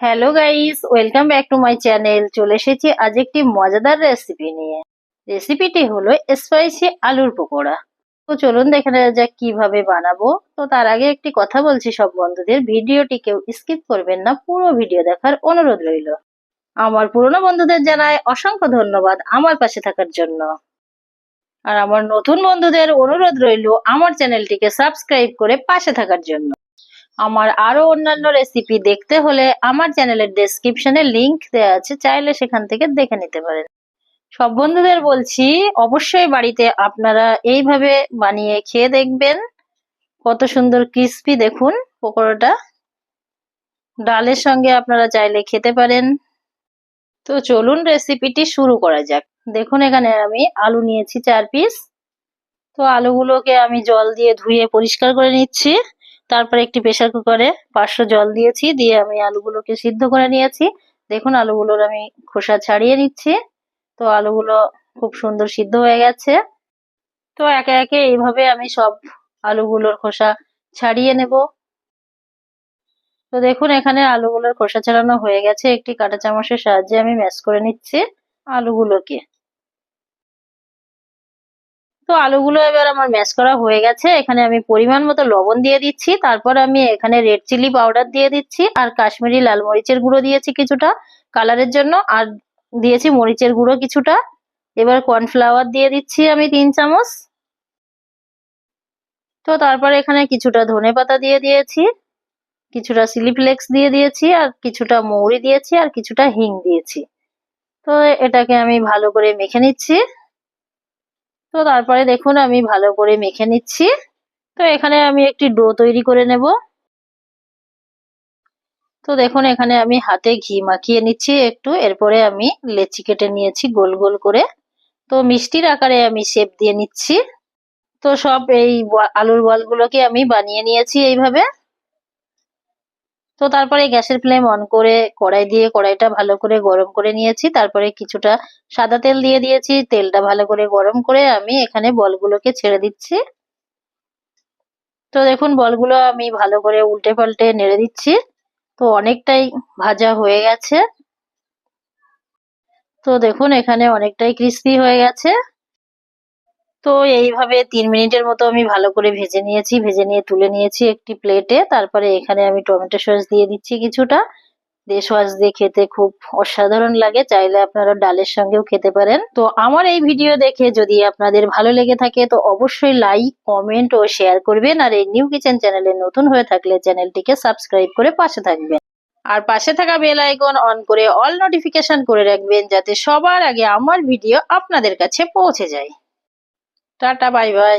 Hello guys welcome back to my channel চলে এসেছি আজ একটি মজাদার রেসিপি নিয়ে। রেসিপিটি হলো স্পাইসি আলুর পকোড়া। তো চলুন দেখে নেওয়া যাক কীভাবে বানাবো। তো তার আগে একটি কথা বলছি সব বন্ধুদের। ভিডিওটি কেউ স্কিপ করবেন না। পুরো ভিডিও দেখার অনুরোধ রইল। আমার পুরনো বন্ধুদের জানায় অসংখ্য ধন্যবাদ আমার পাশে থাকার জন্য। আর আমার নতুন বন্ধুদের অনুরোধ রইল আমার চ্যানেলটিকে সাবস্ক্রাইব করে পাশে থাকার জন্য। আমার আরও অন্যান্য রেসিপি দেখতে হলে আমার চ্যানেলের ডেসক্রিপশনে লিংক দেওয়া আছে, চাইলে সেখান থেকে দেখে নিতে পারেন। সব বন্ধুদের বলছি, অবশ্যই বাড়িতে আপনারা এইভাবে বানিয়ে খেয়ে দেখবেন। কত সুন্দর ক্রিস্পি দেখুন পকোড়াটা। ডালের সঙ্গে আপনারা চাইলে খেতে পারেন। তো চলুন রেসিপিটি শুরু করা যাক। দেখুন এখানে আমি আলু নিয়েছি চার পিস তো আলুগুলোকে আমি জল দিয়ে ধুয়ে পরিষ্কার করে নিচ্ছি। তারপরে একটি প্রেসার কুকারে পাঁচশো জল দিয়েছি, দিয়ে আমি আলুগুলোকে সিদ্ধ করে নিয়েছি। দেখুন, আলুগুলোর আমি খোসা ছাড়িয়ে নিচ্ছি। তো আলুগুলো খুব সুন্দর সিদ্ধ হয়ে গেছে। তো একে একে এইভাবে আমি সব আলুগুলোর খোসা ছাড়িয়ে নেব। তো দেখুন, এখানে আলুগুলোর খোসা ছাড়ানো হয়ে গেছে। একটি কাঁটা চামচের সাহায্যে আমি ম্যাশ করে নিচ্ছি আলুগুলোকে। তো আলুগুলো এবার আমার ম্যাশ করা হয়ে গেছে। এখানে আমি পরিমাণ মতো লবণ দিয়ে দিচ্ছি। তারপর আমি এখানে রেড চিলি পাউডার দিয়ে দিচ্ছি। আর কাশ্মীরি লাল মরিচের গুঁড়ো দিয়েছি কিছুটা কালারের জন্য। আর দিয়েছি মরিচের গুঁড়ো কিছুটা। এবার কর্নফ্লাওয়ার দিয়ে দিচ্ছি আমি তিন চামচ। তো তারপরে এখানে কিছুটা ধনে পাতা দিয়ে দিয়েছি। কিছুটা চিলি ফ্লেক্স দিয়ে দিয়েছি। আর কিছুটা মৌরি দিয়েছি। আর কিছুটা হিং দিয়েছি। তো এটাকে আমি ভালো করে মেখে নিচ্ছি। তো তারপরে দেখুন, আমি ভালো করে মেখে নিচ্ছি। তো এখানে আমি একটি ডো তৈরি করে নেব। তো দেখুন, এখানে আমি হাতে ঘি মাখিয়ে নিচ্ছি একটু। এরপরে আমি লেচি কেটে নিয়েছি গোল গোল করে। তো মিষ্টির আকারে আমি শেপ দিয়ে নিচ্ছি। তো সব এই আলুর বলগুলোকে আমি বানিয়ে নিয়েছি এইভাবে। তো তারপরে গ্যাসের ফ্লেম অন করে কড়াই দিয়ে কড়াইটা ভালো করে গরম করে নিয়েছি। তারপরে কিছুটা সাদা তেল দিয়ে দিয়েছি। তেলটা ভালো করে গরম করে আমি এখানে বলগুলোকে ছেড়ে দিচ্ছি। তো দেখুন, বলগুলো আমি ভালো করে উল্টে পাল্টে নেড়ে দিচ্ছি। তো অনেকটাই ভাজা হয়ে গেছে। তো দেখুন, এখানে অনেকটাই ক্রিস্পি হয়ে গেছে। তো এইভাবে তিন মিনিটের মতো আমি ভালো করে ভেজে নিয়েছি, ভেজে নিয়ে তুলে নিয়েছি একটি প্লেটে। তারপরে এখানে আমি টমেটো সস দিয়ে দিচ্ছি কিছুটা। সস দিয়ে খেতে খুব অসাধারণ লাগে, চাইলে আপনারা ডালের সঙ্গেও খেতে পারেন। তো আমার এই ভিডিও দেখে যদি আপনাদের ভালো লেগে থাকে, তো অবশ্যই লাইক, কমেন্ট ও শেয়ার করবেন। আর এই নিউ কিচেন চ্যানেলে নতুন হয়ে থাকলে চ্যানেলটিকে সাবস্ক্রাইব করে পাশে থাকবেন। আর পাশে থাকা বেল আইকন অন করে অল নোটিফিকেশন করে রাখবেন, যাতে সবার আগে আমার ভিডিও আপনাদের কাছে পৌঁছে যায়। Tata bye bye.